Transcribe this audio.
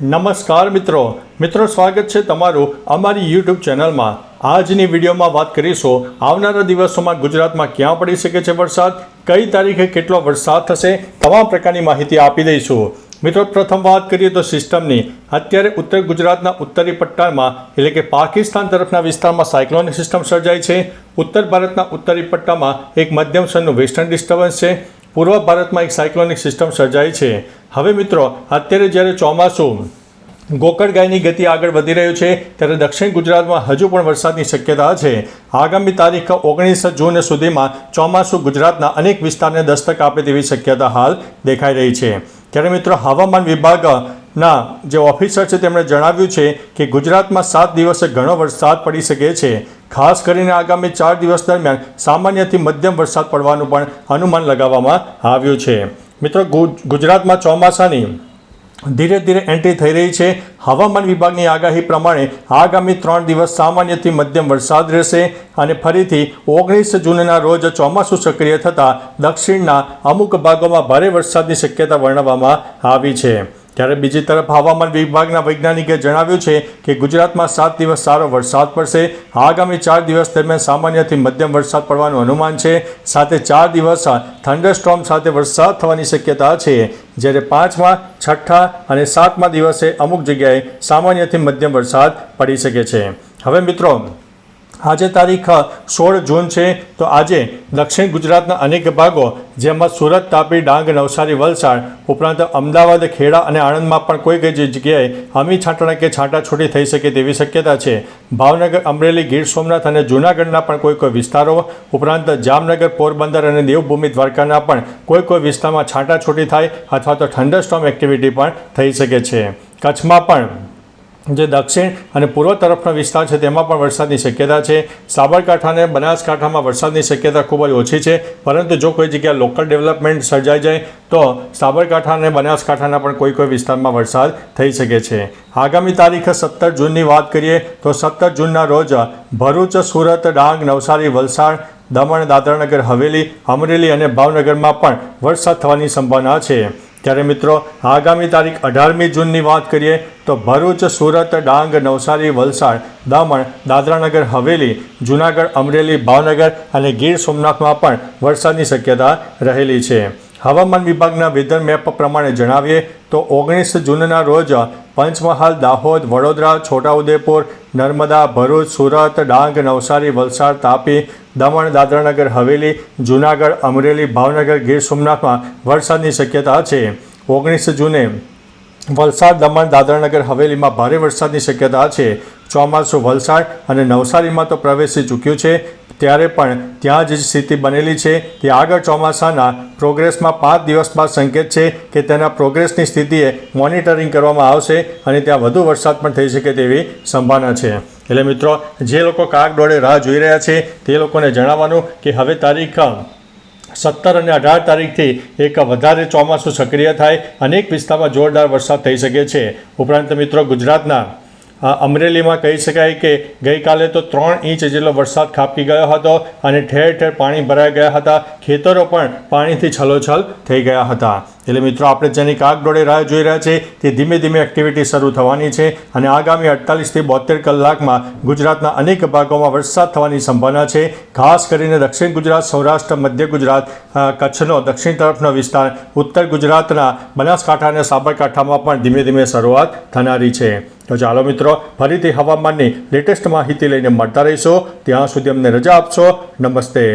નમસ્કાર મિત્રો. મિત્રો, સ્વાગત છે તમારું અમારી યુટ્યુબ ચેનલમાં. આજની વિડીયોમાં વાત કરીશું, આવનારા દિવસોમાં ગુજરાતમાં ક્યાં પડી શકે છે વરસાદ, કઈ તારીખે કેટલો વરસાદ થશે, તમામ પ્રકારની માહિતી આપી દઈશું. મિત્રો, પ્રથમ વાત કરીએ તો સિસ્ટમની. અત્યારે ઉત્તર ગુજરાતના ઉત્તરી પટ્ટામાં એટલે કે પાકિસ્તાન તરફના વિસ્તારમાં સાયક્લોનિક સિસ્ટમ સર્જાય છે. ઉત્તર ભારતના ઉત્તરી પટ્ટામાં એક મધ્યમ સ્તરનું વેસ્ટર્ન ડિસ્ટર્બન્સ છે. પૂર્વ ભારતમાં એક સાયક્લોનિક સિસ્ટમ સર્જાઈ છે. હવે મિત્રો, અત્યારે જ્યારે ચોમાસું ગોકળ ગાયની ગતિ આગળ વધી રહ્યું છે, ત્યારે દક્ષિણ ગુજરાતમાં હજુ પણ વરસાદની શક્યતા છે. આગામી તારીખ ઓગણીસ જૂન સુધીમાં ચોમાસું ગુજરાતના અનેક વિસ્તારને દસ્તક આપે તેવી શક્યતા હાલ દેખાઈ રહી છે. ત્યારે મિત્રો, હવામાન વિભાગના જે ઓફિસર છે, તેમણે જણાવ્યું છે કે ગુજરાતમાં સાત દિવસે ઘણો વરસાદ પડી શકે છે. ખાસ કરીને આગામી ચાર દિવસ દરમિયાન સામાન્યથી મધ્યમ વરસાદ પડવાનું પણ અનુમાન લગાવવામાં આવ્યું છે. મિત્રો ગુજ- ગુજરાતમાં ચોમાસાની ધીરે ધીરે એન્ટ્રી થઈ રહી છે. હવામાન વિભાગની આગાહી પ્રમાણે આગામી ત્રણ દિવસ સામાન્યથી મધ્યમ વરસાદ રહેશે અને ફરીથી ઓગણીસ જૂનના રોજ ચોમાસું સક્રિય થતાં દક્ષિણના અમુક ભાગોમાં ભારે વરસાદની શક્યતા વર્ણવવામાં આવી છે. ત્યારે બીજી તરફ હવામાન વિભાગના વૈજ્ઞાનિકે જણાવ્યું છે કે ગુજરાતમાં સાત દિવસ સારો વરસાદ પડશે. આગામી ચાર દિવસ દરમિયાન સામાન્યથી મધ્યમ વરસાદ પડવાનું અનુમાન છે. સાથે ચાર દિવસ થંડરસ્ટોર્મ સાથે વરસાદ થવાની શક્યતા છે. જ્યારે પાંચમા, છઠ્ઠા અને સાતમા દિવસે અમુક જગ્યાએ સામાન્યથી મધ્યમ વરસાદ પડી શકે છે. હવે મિત્રો આજે તારીખ સોળ જૂન છે, તો આજે દક્ષિણ ગુજરાતના અનેક ભાગો, જેમાં સુરત તાપી, ડાંગ, નવસારી, વલસાડ, ઉપરાંત અમદાવાદ, ખેડા અને આણંદમાં પણ કોઈ કઈ જગ્યાએ અમી છાંટણા કે છાંટાછૂટી થઈ શકે તેવી શક્યતા છે. ભાવનગર, અમરેલી, ગીર સોમનાથ અને જૂનાગઢના પણ કોઈ કોઈ વિસ્તારો, ઉપરાંત જામનગર, પોરબંદર અને દેવભૂમિ દ્વારકાના પણ કોઈ કોઈ વિસ્તારમાં છાંટાછૂટી થાય અથવા તો થંડરસ્ટોર્મ એક્ટિવિટી પણ થઈ શકે છે. કચ્છમાં પણ જે દક્ષિણ અને પૂર્વ તરફનો વિસ્તાર છે, તેમાં પણ વરસાદની શક્યતા છે. સાબરકાંઠા અને બનાસકાંઠામાં વરસાદની શક્યતા ખૂબ જ ઓછી છે, પરંતુ જો કોઈ જગ્યાએ લોકલ ડેવલપમેન્ટ સર્જાઈ જાય, તો સાબરકાંઠા અને બનાસકાંઠાના પણ કોઈ કોઈ વિસ્તારમાં વરસાદ થઈ શકે છે. આગામી તારીખ સત્તર જૂનની વાત કરીએ, તો સત્તર જૂનના રોજ ભરૂચ, સુરત, ડાંગ, નવસારી, વલસાડ, દમણ, દાદરાનગર, હવેલી, અમરેલી અને ભાવનગરમાં પણ વરસાદ થવાની સંભાવના છે. ત્યારે મિત્રો, આગામી તારીખ અઢારમી જૂનની વાત કરીએ, તો ભરૂચ, સુરત, ડાંગ, નવસારી, વલસાડ, દમણ, દાદરાનગર, હવેલી, જૂનાગઢ, અમરેલી, ભાવનગર અને ગીર સોમનાથમાં પણ વરસાદની શક્યતા રહેલી છે. હવામાન વિભાગના વેધર મેપ પ્રમાણે જણાવીએ તો ઓગણીસ જૂનના રોજ પંચમહાલ, દાહોદ, વડોદરા, છોટાઉદેપુર, નર્મદા, ભરૂચ, સુરત, ડાંગ, નવસારી, વલસાડ, તાપી, દમણ, દાદરાનગર, હવેલી, જૂનાગઢ, અમરેલી, ભાવનગર, ગીર સોમનાથમાં વરસાદની શક્યતા છે. ઓગણીસ જૂને વલસાડ, દમણ, દાદરાનગર, હવેલીમાં ભારે વરસાદની શક્યતા છે. ચોમાસું વલસાડ અને નવસારીમાં તો પ્રવેશી ચૂક્યું છે. ત્યારે પણ ત્યાં જ સ્થિતિ બનેલી છે તે આગળ ચોમાસાના પ્રોગ્રેસમાં પાંચ દિવસ બાદ સંકેત છે કે તેના પ્રોગ્રેસની સ્થિતિએ મોનિટરિંગ કરવામાં આવશે અને ત્યાં વધુ વરસાદ પણ થઈ શકે તેવી સંભાવના છે. એટલે મિત્રો, જે લોકો કાગ દોડે રાહ જોઈ રહ્યા છે, તે લોકોને જણાવવાનું કે હવે તારીખ સત્તર અને અઢાર તારીખથી એક વધારે ચોમાસું સક્રિય થાય, અનેક વિસ્તારમાં જોરદાર વરસાદ થઈ શકે છે. ઉપરાંત મિત્રો, ગુજરાતના અમરેલીમાં કહી શકાય કે ગઈકાલે તો ત્રણ ઇંચ જેટલો વરસાદ ખાબકી ગયો હતો અને ઠેર ઠેર પાણી ભરાઈ ગયા હતા. ખેતરો પણ પાણીથી છલોછલ થઈ ગયા હતા. એટલે મિત્રો, આપણે જેની કાગડોળે રાહ જોઈ રહ્યા છે, તે ધીમે ધીમે એક્ટિવિટી શરૂ થવાની છે અને આગામી અડતાલીસથી બોતેર કલાકમાં ગુજરાતના અનેક ભાગોમાં વરસાદ થવાની સંભાવના છે. ખાસ કરીને દક્ષિણ ગુજરાત, સૌરાષ્ટ્ર, મધ્ય ગુજરાત કચ્છનો, દક્ષિણ તરફનો વિસ્તાર, ઉત્તર ગુજરાતના બનાસકાંઠા અને સાબરકાંઠામાં પણ ધીમે ધીમે શરૂઆત થનારી છે. તો ચાલો મિત્રો, ફરીથી હવામાનની લેટેસ્ટ માહિતી લઈને મળતા રહીશો. ત્યાં સુધી અમને રજા આપશો. નમસ્તે.